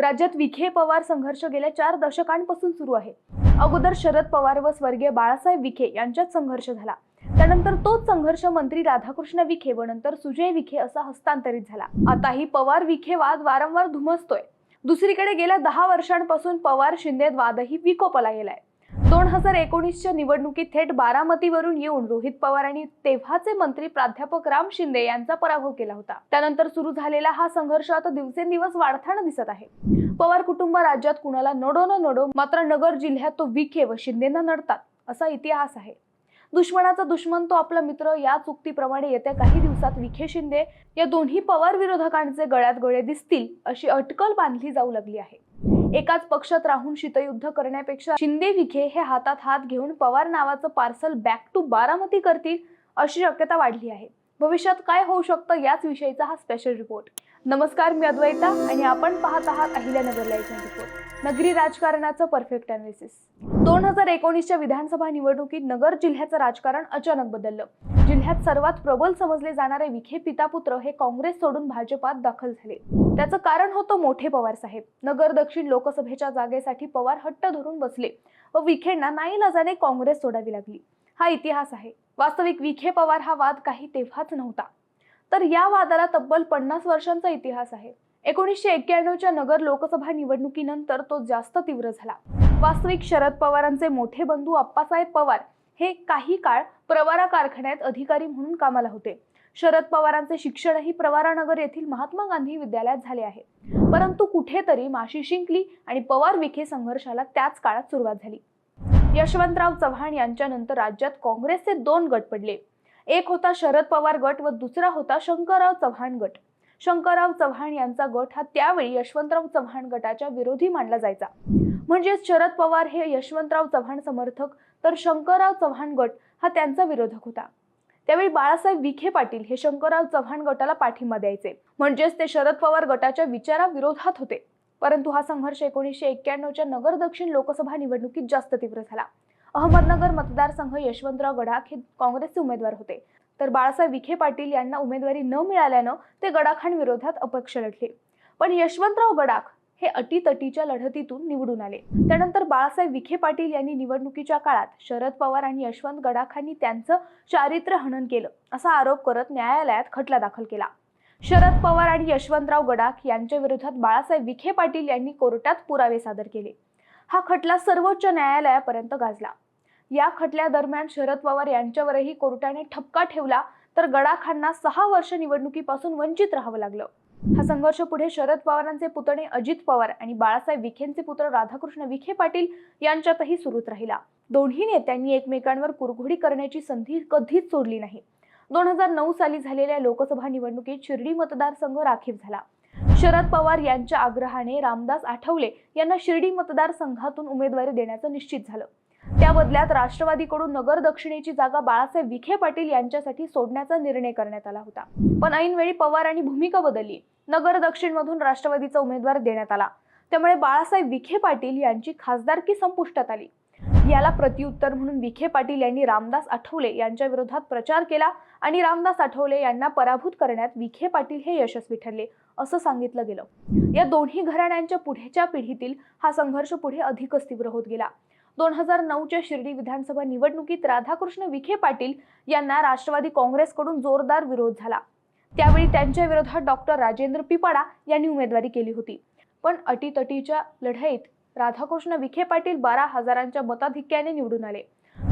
राज्यात विखे पवार संघर्ष गेल्या चार दशकांपासून सुरू आहे. अगोदर शरद पवार व स्वर्गीय बाळासाहेब विखे यांच्यात संघर्ष झाला. त्यानंतर तोच संघर्ष मंत्री राधाकृष्ण विखे व नंतर सुजय विखे असा हस्तांतरित झाला. आताही पवार विखे वाद वारंवार धुमसतोय. दुसरीकडे गेल्या दहा वर्षांपासून पवार शिंदे वादही विकोपाला गेलाय. दोन हजार एकोणीसच्या निवडणुकीत थेट बारामतीवरून येऊन रोहित पवार आणि तेव्हाचे मंत्री प्राध्यापक राम शिंदे यांचा पराभव केला होता. त्यानंतर सुरू झालेला हा संघर्ष आता दिवसेंदिवस वाढताना दिसत आहे. पवार कुटुंब राज्यात कुणाला नडो न नडो मात्र नगर जिल्ह्यात तो विखे व शिंदेना नडतात असा इतिहास आहे. दुश्मनाचा दुश्मन तो आपला मित्र या चुक्तीप्रमाणे येत्या काही दिवसात विखे शिंदे या दोन्ही पवार विरोधकांचे गळ्यात गळे दिसतील अशी अटकल बांधली जाऊ लागली आहे. एकाच पक्षात राहून शीतयुद्ध करण्यापेक्षा शिंदे विखे हे हातात हात घेऊन पवार नावाचं पार्सल बॅक टू बारामती करतील अशी शक्यता वाढली आहे. भविष्यात काय होऊ शकतं याच विषयीचा हा स्पेशल रिपोर्ट नमस्कार मी अद्वैता आणि आपण पाहत आहात अहिल्यानगर लाईव्ह रिपोर्ट नगरी राजकारणाचं परफेक्ट अनालिसिस दोन हजार एकोणीसच्या विधानसभा निवडणुकीत नगर जिल्ह्याचं राजकारण अचानक बदललं. जिल्ह्यात सर्वात प्रबल समजले जाणारे विखे पितापुत्र हे काँग्रेस सोडून भाजपात दाखल झाले. त्याचं कारण होतं मोठे पवार साहेब. नगर दक्षिण लोकसभेच्या जागेसाठी पवार हट्ट धरून बसले व विखेंना नाईलाजाने काँग्रेस सोडावी लागली. हा इतिहास आहे. वास्तविक विखे पवार हा वाद काही तेव्हाच नव्हता. तर या वादाला तब्बल पन्नास वर्षांचा इतिहास आहे. एकोणीसशे एक्क्याण्णवच्या नगर लोकसभा निवडणुकीनंतर तो जास्त तीव्र झाला. वास्तविक शरद पवारांचे मोठे बंधू अप्पासाहेब पवार हे काही काळ प्रवारा कारखान्यात अधिकारी म्हणून कामाला होते. शरद पवारांचे शिक्षणही प्रवारानगर येथील महात्मा गांधी विद्यालयात झाले आहे. परंतु कुठेतरी माशी शिंकली आणि पवार विखे संघर्षाला त्याच काळात सुरुवात झाली. यशवंतराव चव्हाण यांच्यानंतर राज्यात काँग्रेसचे दोन गट पडले. एक होता शरद पवार गट व दुसरा होता शंकरराव चव्हाण गट. शंकरराव चव्हाण यांचा गट हा त्यावेळी यशवंतराव चव्हाण गटाच्या विरोधी मानला जायचा. म्हणजेच शरद पवार हे यशवंतराव चव्हाण समर्थक तर शंकरराव चव्हाण गट हा त्यांचा विरोधक होता. त्यावेळी बाळासाहेब विखे पाटील हे शंकरराव चव्हाण गटाला पाठिंबा द्यायचे. म्हणजेच ते शरद पवार गटाच्या विचाराविरोधात होते. परंतु हा संघर्ष एकोणीसशे एक्क्याण्णवच्या नगर दक्षिण लोकसभा निवडणुकीत जास्त तीव्र झाला. अहमदनगर मतदारसंघ यशवंतराव गडाख हे काँग्रेसचे उमेदवार होते. तर बाळासाहेब विखे पाटील यांना उमेदवारी न मिळाल्यानं ते गडाखांविरोधात अपक्ष लढले. पण यशवंतराव गडाख हे अटीतटीच्या लढतीतून निवडून आले. त्यानंतर बाळासाहेब विखे पाटील यांनी निवडणुकीच्या काळात शरद पवार आणि यशवंत गडाखांनी त्यांचं चारित्र्य हनन केलं असा आरोप करत न्यायालयात खटला दाखल केला. शरद पवार आणि यशवंतराव गडाख यांच्या विरोधात बाळासाहेब विखे पाटील यांनी कोर्टात पुरावे सादर केले. हा खटला सर्वोच्च न्यायालयापर्यंत गाजला. या खटल्यादरम्यान शरद पवार यांच्यावरही कोर्टाने ठपका ठेवला तर गडाखांना सहा वर्ष निवडणुकीपासून वंचित राहावं लागलं. हा संघर्ष पुढे शरद पवारांचे पुतणे अजित पवार आणि बाळासाहेब विखेंचे पुत्र राधाकृष्ण विखे पाटील यांच्यातही सुरूच राहिला. दोन्ही नेत्यांनी एकमेकांवर कुरघोडी करण्याची संधी कधीच सोडली नाही. दोन हजार नऊ साली झालेल्या लोकसभा निवडणुकीत शिर्डी मतदारसंघ राखीव झाला. शरद पवार यांच्या आग्रहाने रामदास आठवले यांना शिर्डी मतदारसंघातून उमेदवारी देण्याचं निश्चित झालं. त्या बदल्यात राष्ट्रवादीकडून नगर दक्षिणेची जागा बाळासाहेब विखे पाटील यांच्यासाठी सोडण्याचा निर्णय करण्यात आला होता. पण ऐनवेळी पवार आणि भूमिका बदलली. नगर दक्षिणमधून राष्ट्रवादीचा उमेदवार देण्यात आला. त्यामुळे बाळासाहेब विखे पाटील यांची खासदारकी संपुष्टात आली. याला प्रत्युत्तर म्हणून विखे पाटील यांनी रामदास आठवले यांच्या विरोधात प्रचार केला आणि रामदास आठवले यांना पराभूत करण्यात विखे पाटील हे यशस्वी ठरले असं सांगितलं गेलं. या दोन्ही घराण्यांच्या पुढेच्या पिढीतील हा संघर्ष पुढे अधिकच तीव्र होत गेला. दोन हजार नऊच्या शिर्डी विधानसभा निवडणुकीत राधाकृष्ण विखे पाटील यांना राष्ट्रवादी काँग्रेसकडून जोरदार विरोध झाला. त्यावेळी त्यांच्या विरोधात डॉक्टर राजेंद्र पिपाडा यांनी उमेदवारी केली होती. पण अटीतटीच्या लढाईत राधाकृष्ण विखे पाटील बारा हजारांच्या मताधिक्याने निवडून आले.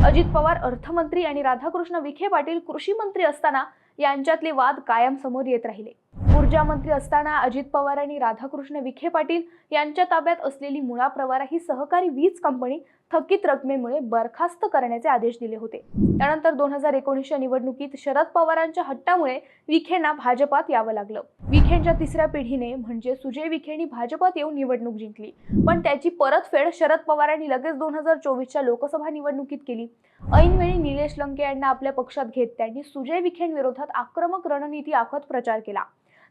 अजित पवार अर्थमंत्री आणि राधाकृष्ण विखे पाटील कृषी मंत्री असताना यांच्यातले वाद कायम समोर येत राहिले. ऊर्जा मंत्री असताना अजित पवार आणि राधाकृष्ण विखे पाटील यांच्या ताब्यात असलेली मुळा प्रवारा ही सहकारी वीज कंपनी थकीत रकमेमुळे बरखास्त करण्याचे आदेश दिले होते. त्यानंतर दोन हजार एकोणीसच्या निवडणुकीत शरद पवारांच्या हट्टामुळे विखेंना भाजपात यावं लागलं. विखेंच्या तिसऱ्या पिढीने म्हणजे सुजय विखेंनी भाजपात येऊन निवडणूक जिंकली. पण त्याची परतफेड शरद पवारांनी लगेच दोन हजार चोवीसच्या लोकसभा निवडणुकीत केली. ऐनवेळी निलेश लंके यांना आपल्या पक्षात घेत त्यांनी सुजय विखेंविरोधात आक्रमक रणनीती आखत प्रचार केला.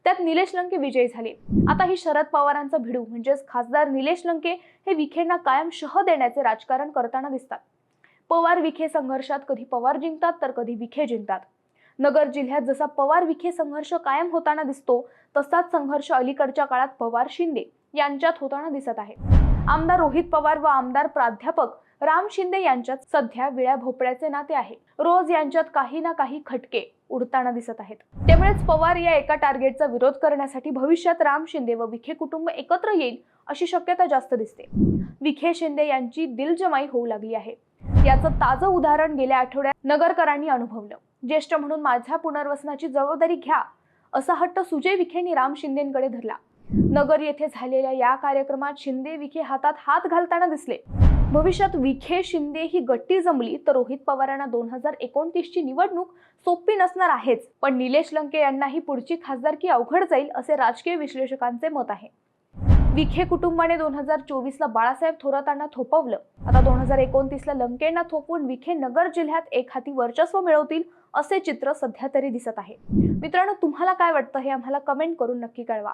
त्यात निलेश लंके विजयी झाले. आता ही शरद पवारांचा भिडू म्हणजेच खासदार निलेश लंके हे विखेंना कायम शह देण्याचे राजकारण करताना दिसतात. पवार विखे संघर्षात कधी पवार जिंकतात तर कधी विखे जिंकतात. नगर जिल्ह्यात जसा पवार विखे संघर्ष कायम होताना दिसतो तसाच संघर्ष अलीकडच्या काळात पवार शिंदे यांच्यात होताना दिसत आहे. आमदार रोहित पवार व आमदार प्राध्यापक राम शिंदे यांच्यात सध्या विळ्या भोपळ्याचे नाते आहे. रोज यांच्यात काही ना काही खटके उडताना दिसत आहेत. त्यामुळेच पवार या एका टार्गेटचा विरोध करण्यासाठी भविष्यात राम शिंदे व विखे कुटुंब एकत्र येईल अशी शक्यता जास्त दिसते. विखे शिंदे यांची दिलजमाई होऊ लागली आहे. याचं ताजं उदाहरण गेल्या आठवड्यात नगरकरांनी अनुभवलं. ज्येष्ठ म्हणून माझ्या पुनर्वसनाची जबाबदारी घ्या असा हट्ट सुजय विखेंनी राम शिंदेकडे धरला. नगर येथे झालेल्या या कार्यक्रमात शिंदे विखे हातात हात घालताना दिसले. भविष्यात विखे शिंदे ही गट्टी जमली तर रोहित पवारांना दोन हजार एकोणतीस ची निवडणूक सोपी नसणार आहेच पण निलेश लंके यांनाही पुढची खासदारकी अवघड जाईल असे राजकीय विश्लेषकांचे मत आहे. विखे कुटुंबाने दोन हजार चोवीसला बाळासाहेब थोरातांना थोपवलं. आता दोन हजार एकोणतीसला लंकेंना थोपवून विखे नगर जिल्ह्यात एक हाती वर्चस्व मिळवतील असे चित्र सध्या तरी दिसत आहे. मित्रांनो तुम्हाला काय वाटतं हे आम्हाला कमेंट करून नक्की कळवा.